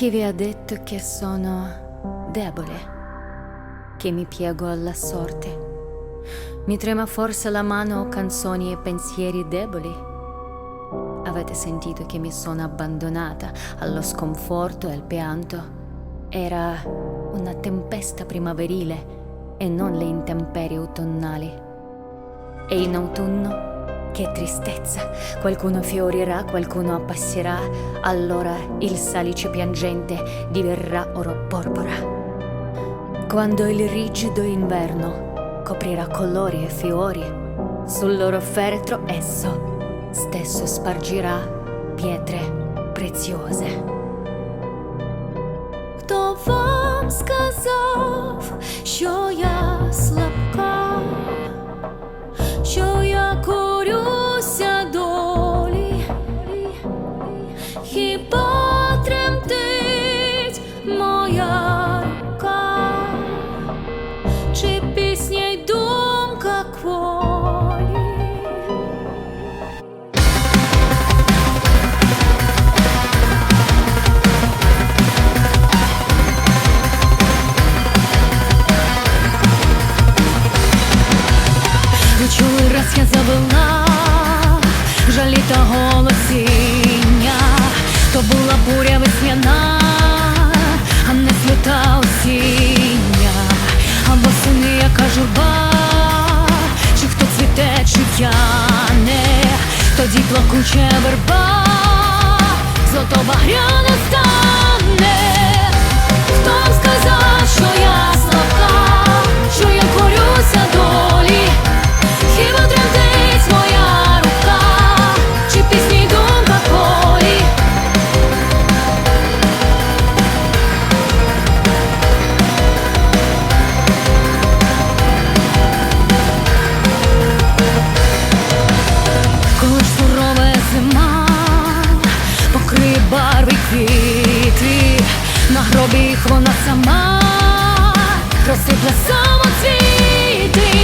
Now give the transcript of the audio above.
Chi vi ha detto che sono debole? Che mi piego alla sorte? Mi trema forse la mano canzoni e pensieri deboli? Avete sentito che mi sono abbandonata allo sconforto e al pianto? Era una tempesta primaverile e non le intemperie autunnali. E in autunno che tristezza! Qualcuno fiorirà, qualcuno appasserà, allora il salice piangente diverrà oro porpora. Quando il rigido inverno coprirà colori e fiori, sul loro feretro esso stesso spargirà pietre preziose. Хто вам сказав, що я Ви чули, раз я завела. Жалі та голосіння, то була буря весняна, а не свята осіння, або сини, яка журба, чи хто цвіте, чи тяне, тоді плакуча верба, золото багряне стане. Хто барви квіти, на гробі їх вона сама розсипле самоцвіти.